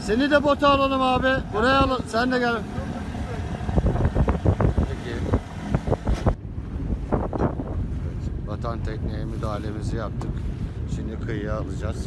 Seni de bota alalım abi. Buraya al. Sen de gel. Peki. Evet, vatan tekneye müdahalemizi yaptık. Şimdi kıyıya alacağız.